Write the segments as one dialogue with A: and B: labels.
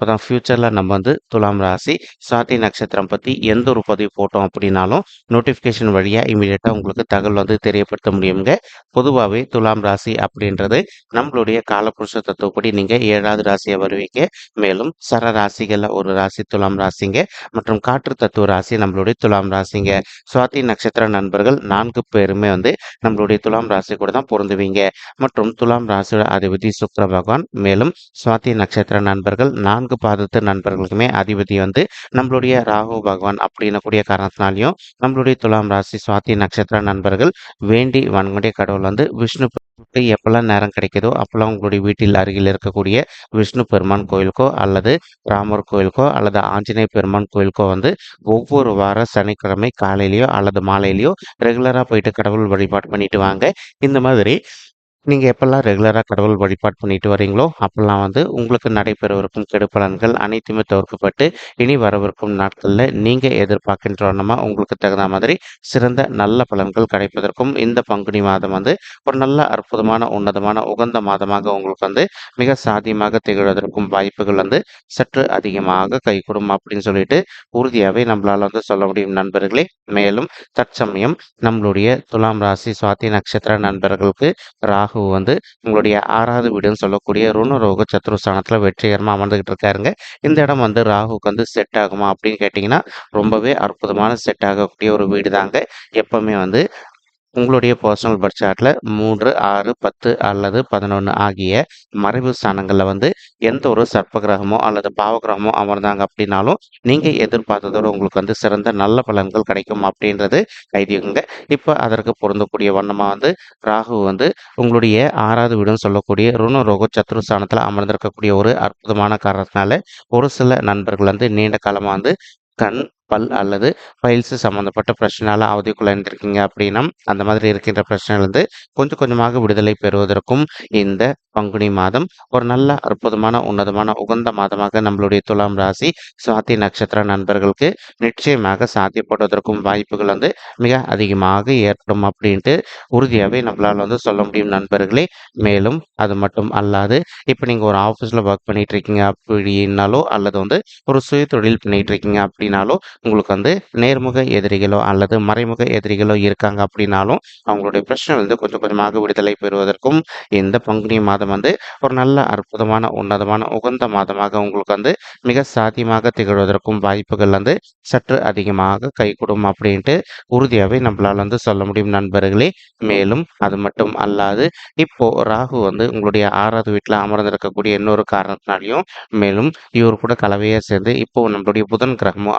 A: இப்போ தான் ஃப்யூச்சரில் நம்ம வந்து துலாம் ராசி சுவாதி நட்சத்திரம் பற்றி எந்த ஒரு பதிவு போட்டோம் அப்படின்னாலும் நோட்டிஃபிகேஷன் வழியாக இமீடியட்டாக உங்களுக்கு தகவல் வந்து தெரியப்படுத்த முடியுங்க. பொதுவாகவே துலாம் ராசி அப்படின்றது நம்மளுடைய காலப்புருஷ தத்துவப்படி நீங்கள் ஏழாவது ராசியை வருவீங்க. மேலும் சர ராசிகளில் ஒரு ராசி துலாம் ராசிங்க மற்றும் காற்று தத்துவ ராசி நம்மளுடைய துலாம் ராசிங்க. சுவாதி நட்சத்திர நண்பர்கள் நான்கு பேருமே வந்து நம்மளுடைய துலாம் ராசி கூட தான் பொருந்துவீங்க. மற்றும் துலாம் ராசியோட அதிபதி சுக்கர பகவான் மேலும் சுவாதி நட்சத்திர நண்பர்கள் நான்கு பாதத்து நண்பர்களுக்குமே அதிபதி வந்து நம்மளுடைய ராகு பகவான் அப்படின்னக்கூடிய காரணத்தினாலையும் நம்மளுடைய துலாம் ராசி சுவாதி நட்சத்திர நண்பர்கள் வேண்டி வணங்கக்கூடிய கடவுள் வந்து விஷ்ணு எப்பெல்லாம் நேரம் கிடைக்குதோ அப்பெல்லாம் உங்களுடைய வீட்டில் அருகில் இருக்கக்கூடிய விஷ்ணு பெருமான் கோயிலுக்கோ அல்லது ராமர் கோயிலுக்கோ அல்லது ஆஞ்சநேய பெருமான் கோயிலுக்கோ வந்து ஒவ்வொரு வார சனிக்கிழமை காலையிலையோ அல்லது மாலையிலையோ ரெகுலராக போயிட்டு கடவுள் வழிபாடு பண்ணிட்டு வாங்க. இந்த மாதிரி நீங்கள் எப்பெல்லாம் ரெகுலராக கடவுள் வழிபாடு பண்ணிட்டு வரீங்களோ அப்பெல்லாம் வந்து உங்களுக்கு நடைபெறவிருக்கும் கெடுப்பலன்கள் அனைத்துமே தவிர்க்கப்பட்டு இனி வரவிருக்கும் நாட்களில் நீங்கள் எதிர்பார்க்கின்ற வண்ணமாக உங்களுக்கு தகுந்த மாதிரி சிறந்த நல்ல பலன்கள் கிடைப்பதற்கும் இந்த பங்குனி மாதம் வந்து ஒரு நல்ல அற்புதமான உன்னதமான உகந்த மாதமாக உங்களுக்கு வந்து மிக சாதியமாக திகழ்வதற்கும் வாய்ப்புகள் வந்து சற்று அதிகமாக கைகூடும் அப்படின்னு சொல்லிட்டு உறுதியாகவே நம்மளால் வந்து சொல்ல முடியும் நண்பர்களே. மேலும் தற்சமயம் நம்மளுடைய துலாம் ராசி சுவாதி நட்சத்திர நண்பர்களுக்கு ராக வந்து உங்களுடைய ஆறாவது வீடுன்னு சொல்லக்கூடிய ருணரோக சத்ருஸ்தானத்தில் வெற்றிகரமாக அமர்ந்துகிட்டு இருக்காருங்க. இந்த இடம் வந்து ராகுக்கு வந்து செட் ஆகுமா அப்படின்னு கேட்டிங்கன்னா ரொம்பவே அற்புதமான செட் ஆகக்கூடிய ஒரு வீடு தாங்க எப்பவுமே வந்து உங்களுடைய பர்சனல் பர்த் சார்ட்டில் மூன்று ஆறு பத்து அல்லது பதினொன்று ஆகிய மறைவு ஸ்தானங்களில் வந்து எந்த ஒரு சர்ப்ப கிரகமோ அல்லது பாவகிரகமோ அமர்ந்தாங்க அப்படின்னாலும் நீங்கள் எதிர்பார்த்ததோட உங்களுக்கு வந்து சிறந்த நல்ல பலன்கள் கிடைக்கும் அப்படின்றது கைதியுங்க. இப்போ அதற்கு பொருந்தக்கூடிய வண்ணமாக வந்து ராகு வந்து உங்களுடைய ஆறாவது வீடுன்னு சொல்லக்கூடிய ருணரோக சத்ருஸ்தானத்தில் அமர்ந்திருக்கக்கூடிய ஒரு அற்புதமான காரணத்தினால ஒரு சில நண்பர்கள் வந்து நீண்ட காலமாக வந்து கண் பல் அல்லது ஃபைல்ஸ் சம்மந்தப்பட்ட பிரச்சனையால் அவதிக்குள்ளாயிருந்திருக்கீங்க அப்படின்னா அந்த மாதிரி இருக்கின்ற பிரச்சனையிலிருந்து கொஞ்சம் கொஞ்சமாக விடுதலை பெறுவதற்கும் இந்த பங்குனி மாதம் ஒரு நல்ல அற்புதமான உன்னதமான உகந்த மாதமாக நம்மளுடைய துலாம் ராசி சுவாதி நட்சத்திர நண்பர்களுக்கு நிச்சயமாக சாத்தியப்படுவதற்கும் வாய்ப்புகள் வந்து மிக அதிகமாக ஏற்படும் அப்படின்ட்டு உறுதியாகவே நம்மளால் வந்து சொல்ல முடியும் நண்பர்களே. மேலும் அது மட்டும் அல்லாது இப்போ நீங்கள் ஒரு ஆஃபீஸில் ஒர்க் பண்ணிட்டு இருக்கீங்க அப்படின்னாலோ அல்லது வந்து ஒரு சுய தொழில் பண்ணிட்டு இருக்கீங்க அப்படின்னாலோ உங்களுக்கு வந்து நேர்முக எதிரிகளோ அல்லது மறைமுக எதிரிகளோ இருக்காங்க அப்படின்னாலும் அவங்களுடைய பிரச்சனை வந்து கொஞ்சம் கொஞ்சமாக விடுதலை பெறுவதற்கும் இந்த பங்குனி மாதம் வந்து ஒரு நல்ல அற்புதமான உன்னதமான உகந்த மாதமாக உங்களுக்கு வந்து மிக சாத்தியமாக திகழ்வதற்கும் வாய்ப்புகள் வந்து சற்று அதிகமாக கைகூடும் அப்படின்ட்டு உறுதியாகவே நம்மளால் வந்து சொல்ல முடியும் நண்பர்களே. மேலும் அது மட்டும் அல்லாது இப்போ ராகு வந்து உங்களுடைய ஆறாவது வீட்டில் அமர்ந்திருக்கக்கூடிய இன்னொரு காரணத்தினாலையும் மேலும் இவர் கூட கலவையாக சேர்ந்து இப்போ நம்மளுடைய புதன் கிரகமும்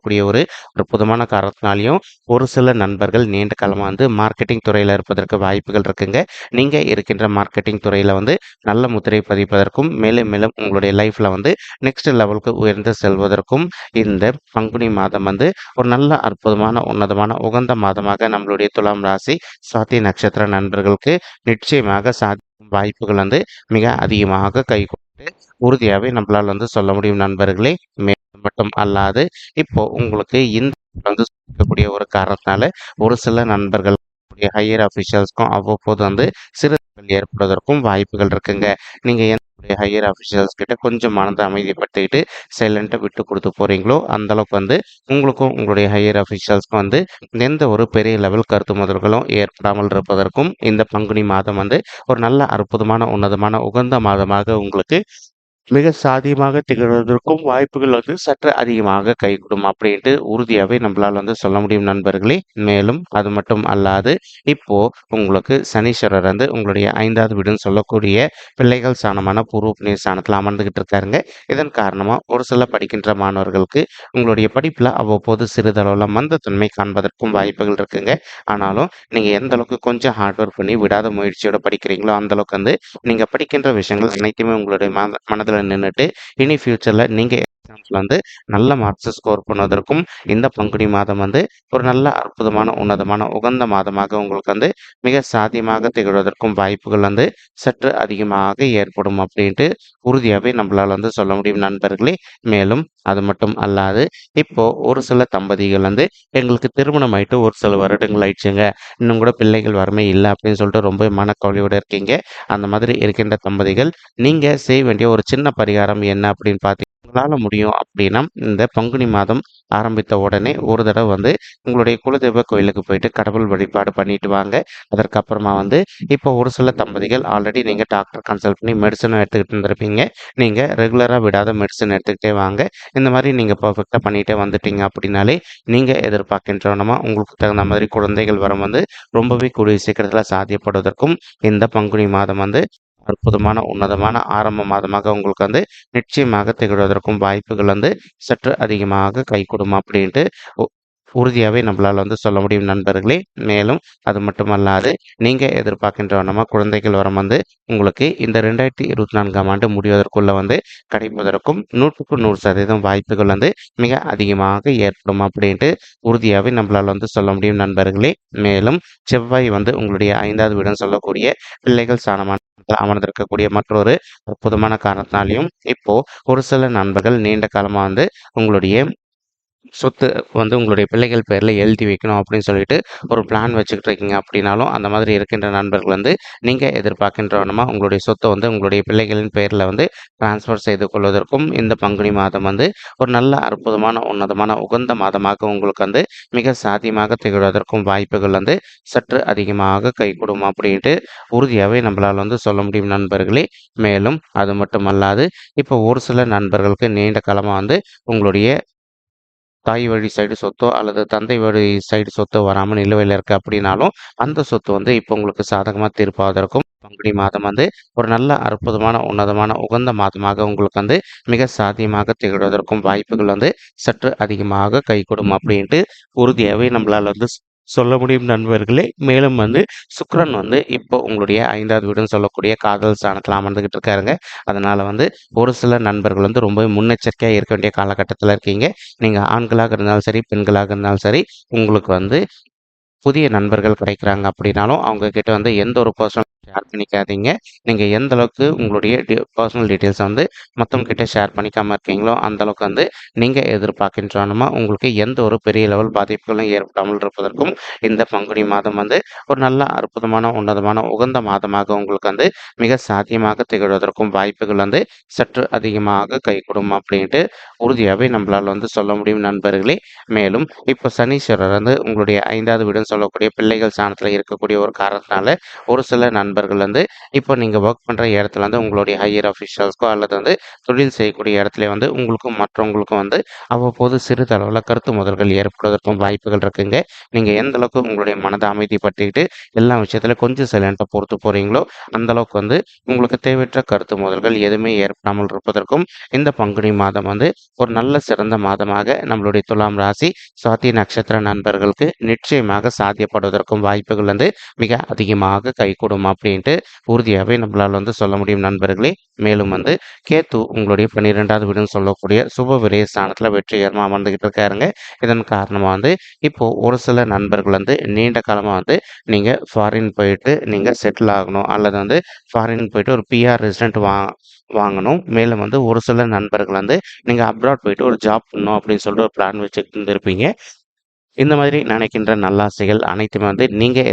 A: அமர்ந்திருக்கக்கூடிய ஒரு அற்புதமான காரணத்தினாலையும் ஒரு சில நண்பர்கள் நீண்ட காலமாக வந்து மார்க்கெட்டிங் துறையில் இருப்பதற்கு வாய்ப்புகள் இருக்குங்க. நீங்கள் இருக்கின்ற மார்க்கெட்டிங் துறையில் வந்து நல்ல முத்திரை பதிப்பதற்கும் மேலும் மேலும் உங்களுடைய லைஃப்பில் வந்து நெக்ஸ்ட் லெவலுக்கு உயர்ந்து செல்வதற்கும் இந்த பங்குனி மாதம் வந்து ஒரு நல்ல அற்புதமான உன்னதமான உகந்த மாதமாக நம்மளுடைய துலாம் ராசி சுவாதி நட்சத்திர நண்பர்களுக்கு நிச்சயமாக சாதி வாய்ப்புகள் வந்து மிக அதிகமாக கை கொண்டு உறுதியாகவே நம்மளால் வந்து சொல்ல முடியும் நண்பர்களே. மட்டும் அல்லாது இப்போ உங்களுக்கு இந்த வந்து இருக்கக்கூடிய ஒரு காரணத்தினால ஒரு சில நண்பர்கள் ஹையர் அஃபிஷியல்ஸ்க்கும் அவ்வப்போது வந்து சிறு ஏற்படுவதற்கும் வாய்ப்புகள் இருக்குங்க. நீங்கள் என்னுடைய ஹையர் அஃபிஷியல்ஸ் கிட்ட கொஞ்சம் மனதை அமைதிப்படுத்திக்கிட்டு சைலண்ட்டாக விட்டு கொடுத்து போகிறீங்களோ அந்தளவுக்கு வந்து உங்களுக்கும் உங்களுடைய ஹையர் அஃபிஷியல்ஸ்க்கும் வந்து எந்த ஒரு பெரிய லெவல் கருத்து முதல்களும் ஏற்படாமல் இருப்பதற்கும் இந்த பங்குனி மாதம் வந்து ஒரு நல்ல அற்புதமான உன்னதமான உகந்த மாதமாக உங்களுக்கு மிக சாதியமாக திகழ்வதற்கும் வாய்ப்புகள் வந்து சற்று அதிகமாக கைகூடும் அப்படின்ட்டு உறுதியாகவே நம்மளால் வந்து சொல்ல முடியும் நண்பர்களே. மேலும் அது மட்டும் அல்லாது இப்போ உங்களுக்கு சனீஸ்வரர் வந்து உங்களுடைய ஐந்தாவது வீடுன்னு சொல்லக்கூடிய பிள்ளைகள் சாணமான பூர்வ புண்ணிய ஸ்தானத்தில் அமர்ந்துகிட்டு இருக்காருங்க. இதன் காரணமாக ஒரு சில படிக்கின்ற மாணவர்களுக்கு உங்களுடைய படிப்பில் அவ்வப்போது சிறிதளவில் மந்தத்தன்மை காண்பதற்கும் வாய்ப்புகள் இருக்குங்க. ஆனாலும் நீங்கள் எந்த அளவுக்கு கொஞ்சம் ஹார்ட் ஒர்க் பண்ணி விடாத முயற்சியோட படிக்கிறீங்களோ அந்த அளவுக்கு வந்து நீங்கள் படிக்கின்ற விஷயங்கள் அனைத்துமே உங்களுடைய மன மனதில் நின்றுட்டு இனி ஃப்யூச்சரில் நீங்கள் எக்ஸாம்ஸில் வந்து நல்ல மார்க்ஸ் ஸ்கோர் பண்ணுவதற்கும் இந்த பங்குனி மாதம் வந்து ஒரு நல்ல அற்புதமான உன்னதமான உகந்த மாதமாக உங்களுக்கு வந்து மிக சாத்தியமாக திகழ்வதற்கும் வாய்ப்புகள் வந்து சற்று அதிகமாக ஏற்படும் அப்படின்ட்டு உறுதியாகவே நம்மளால் வந்து சொல்ல முடியும் நண்பர்களே. மேலும் அது மட்டும் அல்லாது இப்போ ஒரு சில தம்பதிகள் வந்து எங்களுக்கு திருமணம் ஆயிட்டு ஒரு சில வருடங்கள் ஆயிடுச்சுங்க. இன்னும் கூட பிள்ளைகள் வறுமை இல்லை அப்படின்னு சொல்லிட்டு ரொம்ப மனக்கவலையோடு இருக்கீங்க. அந்த மாதிரி இருக்கின்ற தம்பதிகள் நீங்கள் செய்ய வேண்டிய ஒரு சின்ன பரிகாரம் என்ன அப்படின்னு பார்த்தீங்கன்னா உங்களால் முடியும் அப்படின்னா இந்த பங்குனி மாதம் ஆரம்பித்த உடனே ஒரு தடவை வந்து உங்களுடைய குலதெய்வ கோயிலுக்கு போயிட்டு கடவுள் வழிபாடு பண்ணிட்டு வாங்க. அதற்கப்புறமா வந்து இப்போ ஒரு சில தம்பதிகள் ஆல்ரெடி நீங்கள் டாக்டர் கன்சல்ட் பண்ணி மெடிசன் எடுத்துக்கிட்டு இருந்திருப்பீங்க. நீங்கள் ரெகுலராக விடாத மெடிசன் எடுத்துக்கிட்டே வாங்க. இந்த மாதிரி நீங்கள் பர்ஃபெக்டாக பண்ணிகிட்டே வந்துட்டீங்க அப்படின்னாலே நீங்கள் எதிர்பார்க்கின்றவனமா உங்களுக்கு தகுந்த மாதிரி குழந்தைகள் வரம் வந்து ரொம்பவே கூடிய சீக்கிரத்தில் சாத்தியப்படுவதற்கும் இந்த பங்குனி மாதம் வந்து அற்புதமான உன்னதமான ஆரம்ப மாதமாக உங்களுக்கு வந்து நிச்சயமாக திகழ்வதற்கும் வாய்ப்புகள் வந்து சற்று அதிகமாக கைகூடும் அப்படின்ட்டு உறுதியாகவே நம்மளால் வந்து சொல்ல முடியும் நண்பர்களே. மேலும் அது மட்டுமல்லாது நீங்கள் எதிர்பார்க்கின்ற வண்ணமாக குழந்தைகள் வரம் வந்து உங்களுக்கு இந்த ரெண்டாயிரத்தி இருபத்தி நான்காம் ஆண்டு முடிவதற்குள்ள வந்து கிடைப்பதற்கும் நூற்றுக்கு நூறு சதவீதம் வாய்ப்புகள் வந்து மிக அதிகமாக ஏற்படும் அப்படின்ட்டு உறுதியாகவே நம்மளால் வந்து சொல்ல முடியும் நண்பர்களே. மேலும் செவ்வாய் வந்து உங்களுடைய ஐந்தாவது வீடுன்னு சொல்லக்கூடிய பிள்ளைகள் சாணமான அமர்ந்திருக்கக்கூடிய மற்றொரு அற்புதமான காரணத்தினாலையும் இப்போ ஒரு சில நண்பர்கள் நீண்ட காலமாக வந்து உங்களுடைய சொத்து வந்து உங்களுடைய பிள்ளைகள் பேரில் எழுதி வைக்கணும் அப்படின்னு சொல்லிட்டு ஒரு பிளான் வச்சுக்கிட்டு இருக்கீங்க அப்படின்னாலும் அந்த மாதிரி இருக்கின்ற நண்பர்கள் வந்து நீங்கள் எதிர்பார்க்கின்றவனமா உங்களுடைய சொத்தை வந்து உங்களுடைய பிள்ளைகளின் பேரில் வந்து டிரான்ஸ்ஃபர் செய்து கொள்வதற்கும் இந்த பங்குனி மாதம் வந்து ஒரு நல்ல அற்புதமான உன்னதமான உகந்த மாதமாக உங்களுக்கு வந்து மிக சாத்தியமாக திகழ்வதற்கும் வாய்ப்புகள் வந்து சற்று அதிகமாக கைகூடும் அப்படின்ட்டு உறுதியாகவே நம்மளால் வந்து சொல்ல முடியும் நண்பர்களே. மேலும் அது மட்டுமல்லாது இப்போ ஒரு சில நண்பர்களுக்கு நீண்ட காலமாக வந்து உங்களுடைய தாய் வழி சைடு சொத்தோ அல்லது தந்தை வழி சைடு சொத்தோ வராமல் நிலுவையில் இருக்குது அப்படின்னாலும் அந்த சொத்து வந்து இப்போ உங்களுக்கு சாதகமாக தீர்ப்பாவதற்கும் பங்குனி மாதம் வந்து ஒரு நல்ல அற்புதமான உன்னதமான உகந்த மாதமாக உங்களுக்கு வந்து மிக சாத்தியமாக திகழ்வதற்கும் வாய்ப்புகள் வந்து சற்று அதிகமாக கைகூடும் அப்படின்ட்டு உறுதியாகவே நம்மளால் வந்து சொல்ல முடியும் நண்பர்களே. மேலும் வந்து சுக்ரன் வந்து இப்போ உங்களுடைய ஐந்தாவது வீடுன்னு சொல்லக்கூடிய காதல் ஸ்தானத்தில் அமர்ந்துகிட்டு இருக்காருங்க. அதனால் வந்து ஒரு சில நண்பர்கள் வந்து ரொம்ப முன்னெச்சரிக்கையாக இருக்க வேண்டிய காலகட்டத்தில் இருக்கீங்க. நீங்கள் ஆண்களாக இருந்தாலும் சரி பெண்களாக இருந்தாலும் சரி உங்களுக்கு வந்து புதிய நண்பர்கள் கிடைக்கிறாங்க அப்படின்னாலும் அவங்க கிட்ட வந்து எந்த ஒரு பர்சனல் ஷேர் பண்ணிக்காதீங்க. நீங்கள் எந்த அளவுக்கு உங்களுடைய பர்சனல் டீட்டெயில்ஸை வந்து மற்றவங்ககிட்ட ஷேர் பண்ணிக்காமல் இருக்கீங்களோ அந்த அளவுக்கு வந்து நீங்கள் எதிர்பார்க்கின்றனமா உங்களுக்கு எந்த ஒரு பெரிய லெவல் பாதிப்புகளும் ஏற்படாமல் இருப்பதற்கும் இந்த பங்குனி மாதம் வந்து ஒரு நல்ல அற்புதமான உன்னதமான உகந்த மாதமாக உங்களுக்கு வந்து மிக சாத்தியமாக திகழ்வதற்கும் வாய்ப்புகள் வந்து சற்று அதிகமாக கைகூடும் அப்படின்ட்டு உறுதியாகவே நம்மளால் வந்து சொல்ல முடியும் நண்பர்களே. மேலும் இப்போ சனீஸ்வரர் வந்து உங்களுடைய ஐந்தாவது வீடுன்னு சொல்லக்கூடிய பிள்ளைகள் சாணத்தில் இருக்கக்கூடிய ஒரு காரணத்தினால ஒரு சில நண்பர்கள் நண்பர்கள் வந்து இப்போ நீங்கள் ஒர்க் பண்ணுற இடத்துல வந்து உங்களுடைய ஹையர் அஃபிஷியல்ஸ்க்கோ அல்லது வந்து தொழில் செய்யக்கூடிய இடத்துல வந்து உங்களுக்கும் மற்றவங்களுக்கும் வந்து அவ்வப்போது சிறிதளவில் கருத்து முதல்கள் ஏற்படுவதற்கும் வாய்ப்புகள் இருக்குங்க. நீங்கள் எந்த அளவுக்கு உங்களுடைய மனதை அமைதிப்படுத்திக்கிட்டு எல்லா விஷயத்துல கொஞ்சம் சைலண்ட்டாக பொறுத்து போகிறீங்களோ அந்தளவுக்கு வந்து உங்களுக்கு தேவையற்ற கருத்து முதல்கள் எதுவுமே ஏற்படாமல் இருப்பதற்கும் இந்த பங்குனி மாதம் வந்து ஒரு நல்ல சிறந்த மாதமாக நம்மளுடைய துலாம் ராசி சுவாதி நட்சத்திர நண்பர்களுக்கு நிச்சயமாக சாத்தியப்படுவதற்கும் வாய்ப்புகள் வந்து மிக அதிகமாக கைகூடும் அப்படின்ட்டு உறுதியாகவே நம்மளால் வந்து சொல்ல முடியும் நண்பர்களே. மேலும் வந்து கேத்து உங்களுடைய பன்னிரெண்டாவது வீடுன்னு சொல்லக்கூடிய சுப விரைய ஸ்தானத்தில் வெற்றிகரமாக அமர்ந்துக்கிட்டு இருக்காருங்க. இதன் காரணமாக வந்து இப்போது ஒரு சில நண்பர்கள் வந்து நீண்ட காலமாக வந்து நீங்கள் ஃபாரின் போயிட்டு நீங்கள் செட்டில் ஆகணும் அல்லது வந்து ஃபாரின் போயிட்டு ஒரு பிஆர் ரெசிடென்ட் வா வாங்கணும். மேலும் வந்து ஒரு சில நண்பர்கள் வந்து நீங்கள் அப்ராட் போயிட்டு ஒரு ஜாப் பண்ணணும் அப்படின்னு சொல்லிட்டு ஒரு பிளான் வச்சுக்கிட்டு இருந்திருப்பீங்க. இந்த மாதிரி நினைக்கின்ற நல்லாசைகள் அனைத்துமே வந்து நீங்கள்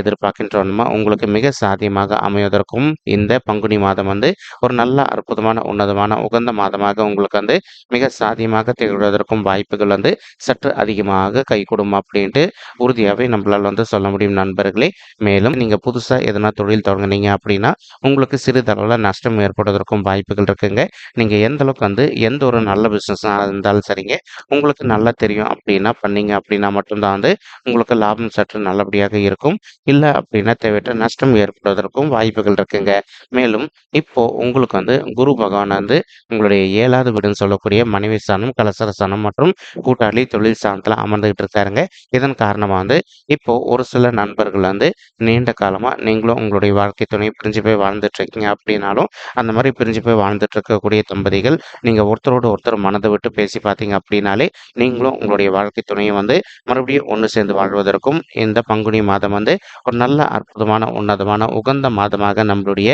A: ஒன்றுமா உங்களுக்கு மிக சாத்தியமாக அமைவதற்கும் இந்த பங்குனி மாதம் வந்து ஒரு நல்ல அற்புதமான உன்னதமான உகந்த மாதமாக உங்களுக்கு வந்து மிக சாத்தியமாக திகழ்வதற்கும் வாய்ப்புகள் வந்து சற்று அதிகமாக கைகூடும் அப்படின்ட்டு உறுதியாகவே நம்மளால் வந்து சொல்ல முடியும் நண்பர்களே. மேலும் நீங்கள் புதுசாக எதனா தொழில் தொடங்குனீங்க அப்படின்னா உங்களுக்கு சிறிதளவில் நஷ்டம் ஏற்படுவதற்கும் வாய்ப்புகள் இருக்குங்க. நீங்கள் எந்த அளவுக்கு வந்து எந்த ஒரு நல்ல பிஸ்னஸாக இருந்தாலும் சரிங்க. உங்களுக்கு நல்லா தெரியும் அப்படின்னா பண்ணீங்க அப்படின்னா மட்டும்தான் வந்து உங்களுக்கு லாபம் சற்று நல்லபடியாக இருக்கும். இல்லை அப்படின்னா தேவையற்ற நஷ்டம் ஏற்படுவதற்கும் வாய்ப்புகள் இருக்குங்க. மேலும் இப்போ உங்களுக்கு வந்து குரு பகவான் வந்து உங்களுடைய ஏழாவது வீடுன்னு சொல்லக்கூடிய மனைவி ஸ்தானம் கலசர ஸ்தானம் மற்றும் கூட்டாளி தொழில் ஸ்தானத்தில் அமர்ந்துகிட்டு இருக்காருங்க. இதன் காரணமாக வந்து இப்போ ஒரு சில நண்பர்கள் வந்து நீண்ட காலமாக நீங்களும் உங்களுடைய வாழ்க்கை துணை பிரிஞ்சு போய் வாழ்ந்துட்டு இருக்கீங்க அப்படின்னாலும் அந்த மாதிரி பிரிஞ்சு போய் வாழ்ந்துட்டு இருக்கக்கூடிய தம்பதிகள் நீங்கள் ஒருத்தரோடு ஒருத்தர் மனதை விட்டு பேசி பார்த்தீங்க அப்படின்னாலே நீங்களும் உங்களுடைய வாழ்க்கை துணையை வந்து மறுபடியும் ஒன்று சேர்ந்து வாழ்வதற்கும் இந்த பங்குனி மாதம் வந்து ஒரு நல்ல அற்புதமான உன்னதமான உகந்த மாதமாக நம்மளுடைய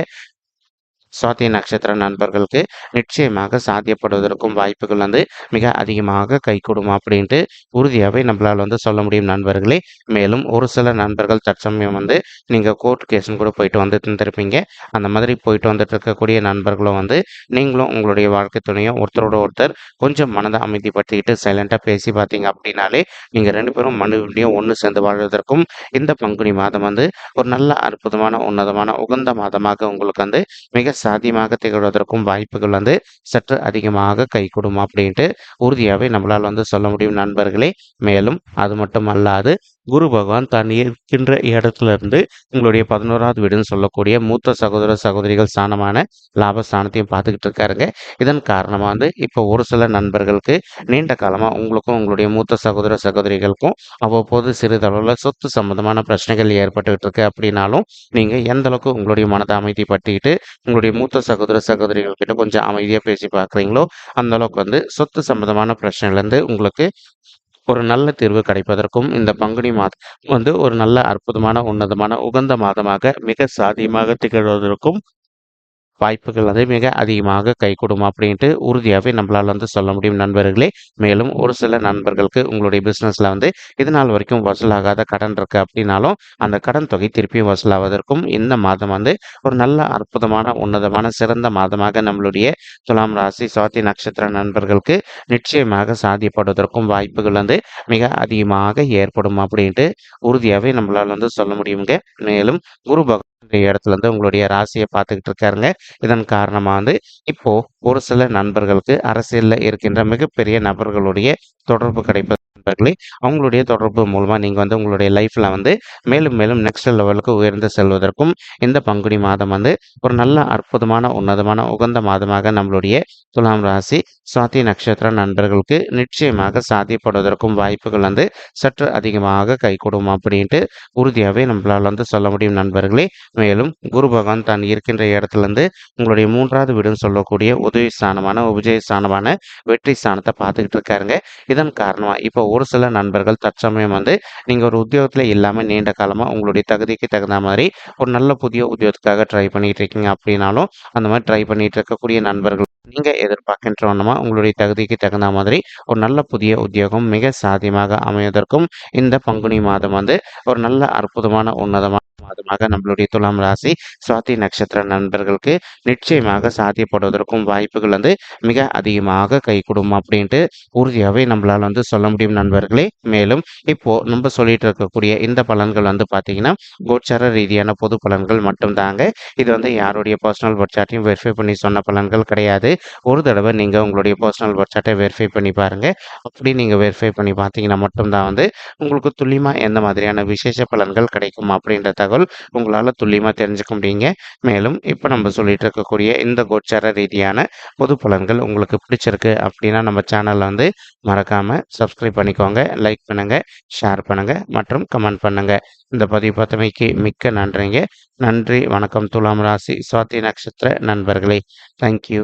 A: சுவாதி நட்சத்திர நண்பர்களுக்கு நிச்சயமாக சாத்தியப்படுவதற்கும் வாய்ப்புகள் வந்து மிக அதிகமாக கைகூடும் அப்படின்ட்டு உறுதியாகவே நம்மளால் வந்து சொல்ல முடியும் நண்பர்களே. மேலும் ஒரு சில நண்பர்கள் தற்சமயம் வந்து நீங்கள் கோர்ட் கேஸ்னு கூட போயிட்டு வந்து தந்திருப்பீங்க அந்த மாதிரி போயிட்டு வந்துட்டு இருக்கக்கூடிய நண்பர்களும் வந்து நீங்களும் உங்களுடைய வாழ்க்கை துணையும் ஒருத்தரோட ஒருத்தர் கொஞ்சம் மனதை அமைதிப்படுத்திக்கிட்டு சைலண்டாக பேசி பார்த்தீங்க அப்படின்னாலே நீங்கள் ரெண்டு பேரும் மனுபடியும் ஒன்று சேர்ந்து வாழ்வதற்கும் இந்த பங்குனி மாதம் வந்து ஒரு நல்ல அற்புதமான உன்னதமான உகந்த மாதமாக உங்களுக்கு வந்து மிக சாத்தியமாக திகழ்வதற்கும் வாய்ப்புகள் வந்து சற்று அதிகமாக கைகூடும் அப்படின்ட்டு உறுதியாகவே நம்மளால் வந்து சொல்ல முடியும் நண்பர்களே. மேலும் அது மட்டும் அல்லாது குரு பகவான் தான் இருக்கின்ற இடத்துல இருந்து உங்களுடைய பதினோராவது வீடுன்னு சொல்லக்கூடிய மூத்த சகோதர சகோதரிகள் ஸ்தானமான லாபஸ்தானத்தையும் பார்த்துக்கிட்டு இருக்காருங்க. இதன் காரணமாக வந்து இப்போ ஒரு சில நண்பர்களுக்கு நீண்ட காலமாக உங்களுக்கும் உங்களுடைய மூத்த சகோதர சகோதரிகளுக்கும் அவ்வப்போது சிறிதளவில் சொத்து சம்பந்தமான பிரச்சனைகள் ஏற்பட்டுக்கிட்டு இருக்கு அப்படின்னாலும் நீங்கள் எந்த அளவுக்கு உங்களுடைய மனதை அமைதிப்படுத்திக்கிட்டு உங்களுடைய மூத்த சகோதர சகோதரிகள் கிட்ட கொஞ்சம் அமைதியாக பேசி பார்க்குறீங்களோ அந்த அளவுக்கு வந்து சொத்து சம்பந்தமான பிரச்சனைலேருந்து உங்களுக்கு ஒரு நல்ல தீர்வு கிடைப்பதற்கும் இந்த பங்குனி மாதம் வந்து ஒரு நல்ல அற்புதமான உன்னதமான உகந்த மாதமாக மிக சாதியமாக திகழ்வதற்கும் வாய்ப்புகள் வந்து மிக அதிகமாக கைகூடும் அப்படின்ட்டு உறுதியாகவே நம்மளால் வந்து சொல்ல முடியும் நண்பர்களே. மேலும் ஒரு சில நண்பர்களுக்கு உங்களுடைய பிஸ்னஸில் வந்து இது நாள் வரைக்கும் வசூலாகாத கடன் இருக்குது அப்படின்னாலும் அந்த கடன் தொகை திருப்பியும் வசூலாவதற்கும் இந்த மாதம் வந்து ஒரு நல்ல அற்புதமான உன்னதமான சிறந்த மாதமாக நம்மளுடைய துலாம் ராசி சுவாதி நட்சத்திர நண்பர்களுக்கு நிச்சயமாக சாதியப்படுவதற்கும் வாய்ப்புகள் வந்து மிக அதிகமாக ஏற்படும் அப்படின்ட்டு உறுதியாகவே நம்மளால் வந்து சொல்ல முடியுங்க. மேலும் குரு இடத்துல இருந்து உங்களுடைய ராசியை பார்த்துக்கிட்டு இருக்காருங்க. இதன் காரணமாக வந்து இப்போ ஒரு சில நண்பர்களுக்கு அரசியலில் இருக்கின்ற மிகப்பெரிய நபர்களுடைய தொடர்பு கிடைப்பது நண்பர்களே அவங்களுடைய தொடர்பு மூலமாக நீங்கள் வந்து உங்களுடைய லைஃப்பில் வந்து மேலும் மேலும் நெக்ஸ்ட் லெவலுக்கு உயர்ந்து செல்வதற்கும் இந்த பங்குனி மாதம் வந்து ஒரு நல்ல அற்புதமான உன்னதமான உகந்த மாதமாக நம்மளுடைய துலாம் ராசி சுவாதி நட்சத்திர நண்பர்களுக்கு நிச்சயமாக சாத்தியப்படுவதற்கும் வாய்ப்புகள் வந்து சற்று அதிகமாக கைகூடும் அப்படின்ட்டு உறுதியாகவே நம்மளால் வந்து சொல்ல முடியும் நண்பர்களே. மேலும் குரு பகவான் தான் இருக்கின்ற இடத்துலேருந்து உங்களுடைய மூன்றாவது வீடுன்னு சொல்லக்கூடிய உதவி ஸ்தானமான உபஜய ஸ்தானமான வெற்றி ஸ்தானத்தை பார்த்துக்கிட்டு இருக்காருங்க. இதன் காரணமாக இப்போ ஒரு சில நண்பர்கள் தற்சமயம் வந்து நீங்கள் ஒரு உத்தியோகத்தில் இல்லாமல் நீண்ட காலமாக உங்களுடைய தகுதிக்கு தகுந்த மாதிரி ஒரு நல்ல புதிய உத்தியோகத்துக்காக ட்ரை பண்ணிகிட்டு இருக்கீங்க அப்படின்னாலும் அந்த மாதிரி ட்ரை பண்ணிகிட்டு இருக்கக்கூடிய நண்பர்கள் நீங்கள் எதிர்பார்க்கின்ற வண்ணமாக உங்களுடைய தகுதிக்கு தகுந்த மாதிரி ஒரு நல்ல புதிய உத்தியோகம் மிக சாத்தியமாக அமைவதற்கும் இந்த பங்குனி மாதம் வந்து ஒரு நல்ல அற்புதமான உன்னதமான மாதமாக நம்மளுடைய துலாம் ராசி சுவாதி நட்சத்திர நண்பர்களுக்கு நிச்சயமாக சாத்தியப்படுவதற்கும் வாய்ப்புகள் வந்து மிக அதிகமாக கைகூடும் அப்படின்ட்டு உறுதியாகவே நம்மளால் வந்து சொல்ல முடியும் நண்பர்களே. மேலும் இப்போ நம்ம சொல்லிட்டு இருக்கக்கூடிய இந்த பலன்கள் வந்து பார்த்தீங்கன்னா கோச்சார ரீதியான பொது பலன்கள் மட்டும்தாங்க. இது வந்து யாருடைய பர்சனல் பட்சாட்டையும் வெரிஃபை பண்ணி சொன்ன பலன்கள் கிடையாது. ஒரு தடவை நீங்கள் உங்களுடைய பர்சனல் பட்சாட்டை வெரிஃபை பண்ணி பாருங்கள் அப்படி நீங்கள் வெரிஃபை பண்ணி பார்த்தீங்கன்னா மட்டும்தான் வந்து உங்களுக்கு துல்லியமாக எந்த மாதிரியான விசேஷ பலன்கள் கிடைக்கும் அப்படின்ற தகவல் உங்களால் துல்லியமாக தெரிஞ்சுக்க முடியுங்க. மேலும் இப்போ நம்ம சொல்லிட்டு இருக்கக்கூடிய இந்த கோச்சார ரீதியான பொது பலன்கள் உங்களுக்கு பிடிச்சிருக்கு அப்படின்னா நம்ம சேனலில் வந்து மறக்காமல் சப்ஸ்கிரைப் பண்ணிக்கோங்க லைக் பண்ணுங்கள் ஷேர் பண்ணுங்கள் மற்றும் கமெண்ட் பண்ணுங்கள் இந்த பதிவு பார்த்தமைக்கு மிக்க நன்றிங்க. நன்றி வணக்கம். துலாம் ராசி சுவாதி நட்சத்திர நண்பர்களே. தேங்க்யூ